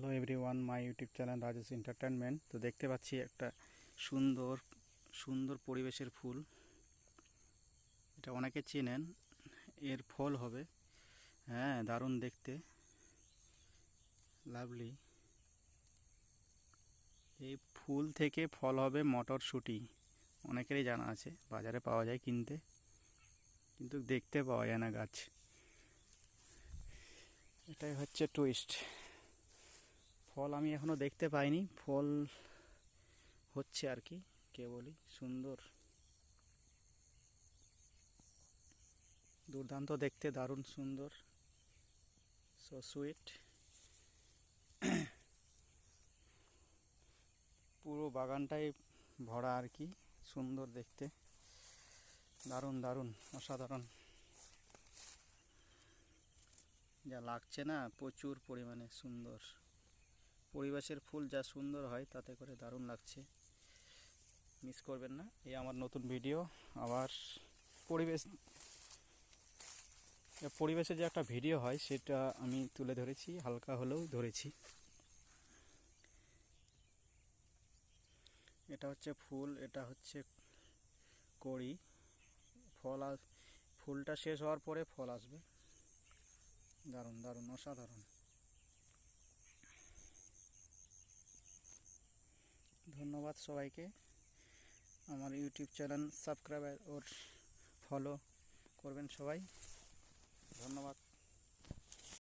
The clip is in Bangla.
Hello everyone, my YouTube channel Rajesh entertainment তো দেখতে পাচ্ছি একটা সুন্দর সুন্দর পরিবেশের ফুল। এটা অনেকে চেনেন, এর ফল হবে। হ্যাঁ দারুণ দেখতে। লাভলি। এই ফুল থেকে ফল হবে মটরশুঁটি। অনেকেরই জানা আছে, বাজারে পাওয়া যায় কিনতে। কিন্তু দেখতে পাওয়া যায় না গাছ। এটাই হচ্ছে টুইস্ট ফল আমি এখনও দেখতে পাইনি। ফল হচ্ছে আর কি কেবলই সুন্দর। দুর্দান্ত দেখতে, দারুণ সুন্দর। সো সুইট পুরো বাগানটাই ভরা আর কি, সুন্দর দেখতে। দারুণ দারুণ, অসাধারণ। যা লাগছে না, প্রচুর পরিমাণে সুন্দর। পরিবেশের ফুল যা সুন্দর হয়, তাতে করে দারুণ লাগছে। মিস করবেন না। এই আমার নতুন ভিডিও আবার পরিবেশ এ পরিবেশে যে একটা ভিডিও হয়, সেটা আমি তুলে ধরেছি, হালকা হলেও ধরেছি। এটা হচ্ছে ফুল, এটা হচ্ছে কড়ি। ফল আস ফুলটা শেষ হওয়ার পরে ফল আসবে। দারুণ দারুণ, অসাধারণ। ধন্যবাদ সবাইকে। আমার YouTube channel subscribe or follow করবেন সবাই। ধন্যবাদ।